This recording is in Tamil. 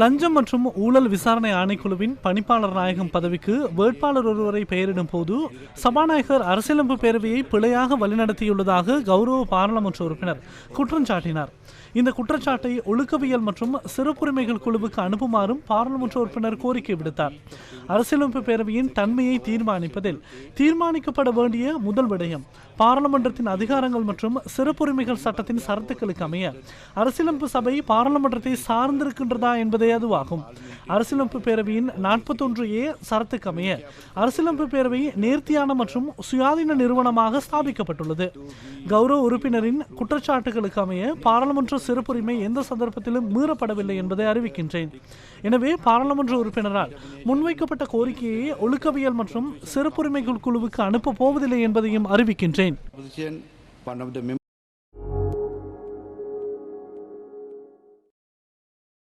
லஞ்சம் மற்றும் ஊழல் விசாரணை ஆணைக்குழுவின் பணிப்பாளர் நாயகம் பதவிக்கு வேட்பாளர் ஒருவரை பெயரிடும் போது சபாநாயகர் அரசியலமைப்பு பேரவையை பிழையாக வழிநடத்தியுள்ளதாக கௌரவ பாராளுமன்ற உறுப்பினர் குற்றம் சாட்டினார். இந்த குற்றச்சாட்டை ஒழுக்கவியல் மற்றும் சிறப்புரிமைகள் குழுவுக்கு அனுப்புமாறும் பாராளுமன்ற உறுப்பினர் கோரிக்கை விடுத்தார். அரசியலமைப்பு பேரவையின் தன்மையை தீர்மானிப்பதில் தீர்மானிக்கப்பட வேண்டிய முதல் விடயம் பாராளுமன்றத்தின் அதிகாரங்கள் மற்றும் சிறப்புரிமைகள் சட்டத்தின் சரத்துக்களுக்கு அமைய. அரசியலமைப்பு சபை பாராளுமன்றத்தை சார்ந்திருக்கின்றதா என்பதே அதுவாகும். அரசியலமைப்பு பேரவையின் நாற்பத்தொன்று ஏ சரத்துக்கமைய அரசியலமைப்பு பேரவை நேர்த்தியான மற்றும் சுயாதீன நிறுவனமாக ஸ்தாபிக்கப்பட்டுள்ளது. கௌரவ உறுப்பினரின் குற்றச்சாட்டுகளுக்கு அமைய பாராளுமன்ற சிறப்புரிமை எந்த சந்தர்ப்பத்திலும் மீறப்படவில்லை என்பதை அறிவிக்கின்றேன். எனவே பாராளுமன்ற உறுப்பினரால் முன்வைக்கப்பட்ட கோரிக்கையை ஒழுக்கவியல் மற்றும் சிறப்புரிமைகள் குழுவுக்கு அனுப்பப் போவதில்லை என்பதையும் அறிவிக்கின்றேன்.